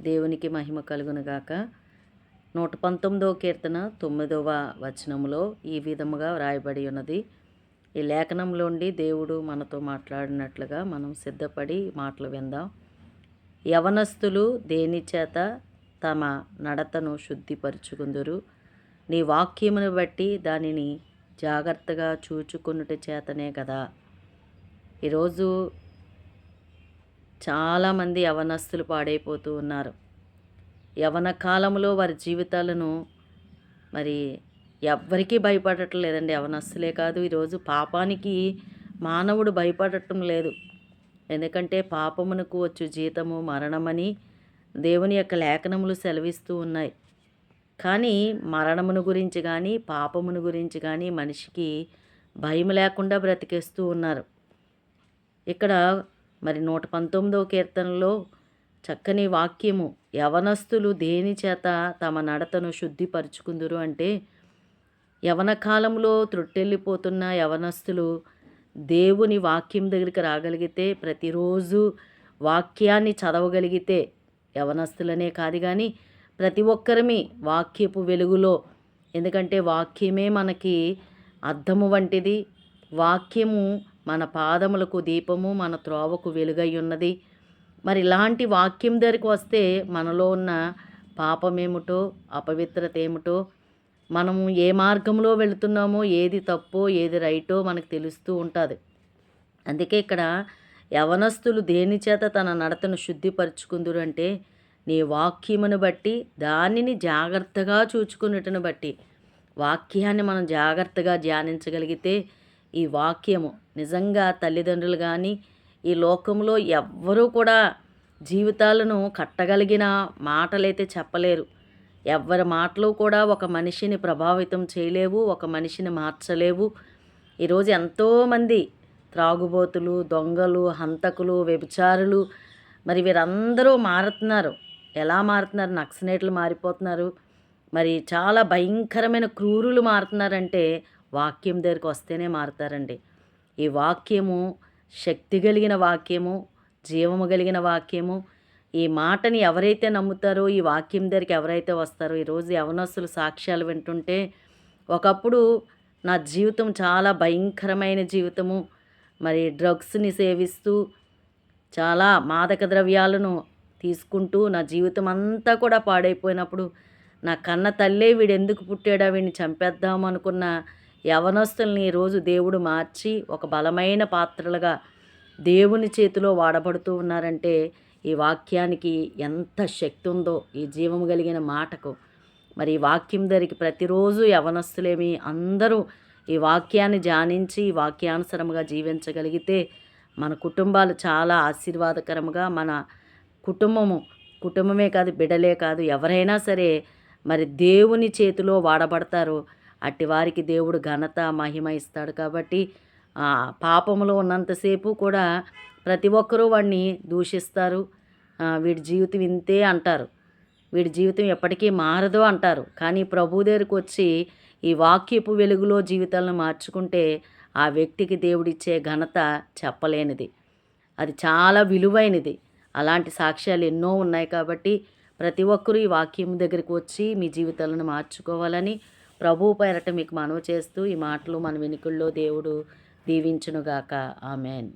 దేవునికి మహిమ కలుగునుగాక. నూట పంతొమ్మిదవ కీర్తన తొమ్మిదవ వచనములో ఈ విధముగా వ్రాయబడి ఉన్నది. ఈ లేఖనంలోండి దేవుడు మనతో మాట్లాడినట్లుగా మనం సిద్ధపడి మాటలు విందాం. యవనస్తులు దేనిచేత తమ నడతను శుద్ధిపరుచుకుందురు? నీ వాక్యమును బట్టి దానిని జాగ్రత్తగా చూచుకున్నట చేతనే కదా ఈరోజు చాలామంది యవనస్తులు పాడైపోతూ ఉన్నారు. యవన కాలంలో వారి జీవితాలను మరి ఎవ్వరికీ భయపడటం లేదండి. యవనస్తులే కాదు ఈరోజు పాపానికి మానవుడు భయపడటం లేదు. ఎందుకంటే పాపమునకు వచ్చు జీతము మరణమని దేవుని యొక్క లేఖనములు సెలవిస్తూ ఉన్నాయి. కానీ మరణమును గురించి కానీ పాపమును గురించి కానీ మనిషికి భయం లేకుండా బ్రతికేస్తూ ఉన్నారు. ఇక్కడ మరి నూట పంతొమ్మిదవ కీర్తనలో చక్కని వాక్యము యవనస్తులు దేని చేత తమ నడతను శుద్ధిపరుచుకుందురు అంటే యవన కాలంలో త్రొట్టెళ్ళిపోతున్న యవనస్తులు దేవుని వాక్యం దగ్గరికి రాగలిగితే ప్రతిరోజు వాక్యాన్ని చదవగలిగితే యవనస్తులనే కాదు కానీ ప్రతి ఒక్కరిమి వాక్యపు వెలుగులో. ఎందుకంటే వాక్యమే మనకి అర్థము వంటిది. వాక్యము మన పాదములకు దీపము మన త్రోవకు వెలుగై ఉన్నది మరి ఇలాంటి వాక్యం దగ్గరికి వస్తే మనలో ఉన్న పాపమేమిటో అపవిత్రత ఏమిటో మనము ఏ మార్గంలో వెళుతున్నామో ఏది తప్పో ఏది రైటో మనకు తెలుస్తూ ఉంటుంది. అందుకే ఇక్కడ యవనస్తులు దేని చేత తన నడతను శుద్ధిపరుచుకుందురు అంటే నీ వాక్యమును బట్టి దానిని జాగ్రత్తగా చూచుకున్నట్టును బట్టి వాక్యాన్ని మనం జాగ్రత్తగా ధ్యానించగలిగితే ఈ వాక్యము. నిజంగా తల్లిదండ్రులు కానీ ఈ లోకంలో ఎవ్వరూ కూడా జీవితాలను కట్టగలిగిన మాటలైతే చెప్పలేరు. ఎవరి మాటలు కూడా ఒక మనిషిని ప్రభావితం చేయలేవు ఒక మనిషిని మార్చలేవు. ఈరోజు ఎంతోమంది త్రాగుబోతులు దొంగలు హంతకులు వ్యభిచారులు మరి వీరందరూ మారుతున్నారు. ఎలా మారుతున్నారు? నక్సనేట్లు మారిపోతున్నారు. మరి చాలా భయంకరమైన క్రూరులు మారుతున్నారంటే వాక్యం దగ్గరికి వస్తేనే మారుతారండి. ఈ వాక్యము శక్తి కలిగిన వాక్యము జీవము కలిగిన వాక్యము ఈ మాటని ఎవరైతే నమ్ముతారో ఈ వాక్యం దగ్గరికి ఎవరైతే వస్తారో ఈరోజు యవనస్సులు సాక్ష్యాలు వింటుంటే ఒకప్పుడు నా జీవితం చాలా భయంకరమైన జీవితము. మరి డ్రగ్స్ని సేవిస్తూ చాలా మాదక ద్రవ్యాలను తీసుకుంటూ నా జీవితం అంతా కూడా పాడైపోయినప్పుడు నా కన్న తల్లే వీడు ఎందుకు పుట్టాడా వీడిని చంపేద్దాం అనుకున్న యవనస్తుల్ని ఈరోజు దేవుడు మార్చి ఒక బలమైన పాత్రలుగా దేవుని చేతిలో వాడబడుతూ ఉన్నారంటే ఈ వాక్యానికి ఎంత శక్తి ఉందో ఈ జీవం కలిగిన మాటకు. మరి ఈ వాక్యం ధరికి ప్రతిరోజు యవనస్తులేమి అందరూ ఈ వాక్యాన్ని ధ్యానించి ఈ వాక్యానుసరముగా జీవించగలిగితే మన కుటుంబాలు చాలా ఆశీర్వాదకరముగా మన కుటుంబము కుటుంబమే కాదు బిడలే కాదు ఎవరైనా సరే మరి దేవుని చేతిలో వాడబడతారు. అట్టి వారికి దేవుడు ఘనత మహిమ ఇస్తాడు కాబట్టి పాపములో ఉన్నంతసేపు కూడా ప్రతి ఒక్కరూ వాడిని దూషిస్తారు. వీడి జీవితం ఇంతే అంటారు. వీడి జీవితం ఎప్పటికీ మారదు అంటారు. కానీ ప్రభు దగ్గరికి వచ్చి ఈ వాక్యపు వెలుగులో జీవితాలను మార్చుకుంటే ఆ వ్యక్తికి దేవుడిచ్చే ఘనత చెప్పలేనిది. అది చాలా విలువైనది. అలాంటి సాక్ష్యాలు ఎన్నో ఉన్నాయి కాబట్టి ప్రతి ఒక్కరూ ఈ వాక్యం దగ్గరికి వచ్చి మీ జీవితాలను మార్చుకోవాలని ప్రభువు పేరట మీకు మనవి చేస్తూ ఈ మాటలు మన వెనుకల్లో దేవుడు దీవించునుగాక. ఆమెన్.